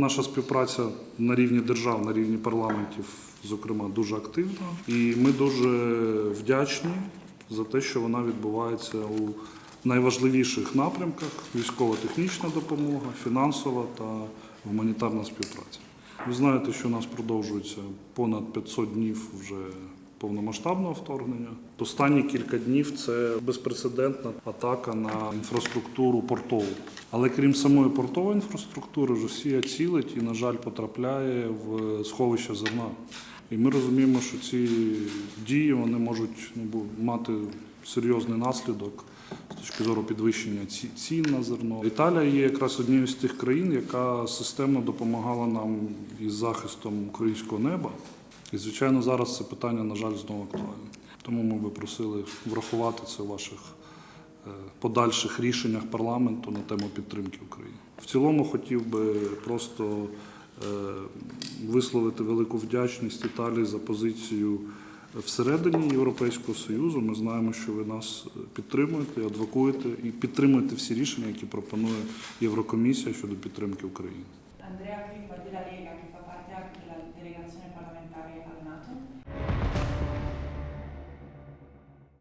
Наша співпраця на рівні держав, на рівні парламентів, зокрема, дуже активна, і ми дуже вдячні за те, що вона відбувається у найважливіших напрямках: військово-технічна допомога, фінансова та гуманітарна співпраця. Ви знаєте, що у нас продовжується понад 500 днів вже повномасштабного вторгнення. Останні кілька днів це безпрецедентна атака на інфраструктуру портову. Але крім самої портової інфраструктури, Росія цілить і, на жаль, потрапляє в сховище зерна. І ми розуміємо, що ці дії вони можуть ну, мати серйозний наслідок з точки зору підвищення цін на зерно. Італія є якраз однією з тих країн, яка системно допомагала нам із захистом українського неба. І, звичайно, зараз це питання, на жаль, знову актуальне. Тому ми би просили врахувати це у ваших е, подальших рішеннях парламенту на тему підтримки України. В цілому хотів би просто е, висловити велику вдячність Італії за позицію всередині Європейського Союзу. Ми знаємо, що ви нас підтримуєте, адвокуєте і підтримуєте всі рішення, які пропонує Єврокомісія щодо підтримки України. Crippa della Lega che fa parte anche della.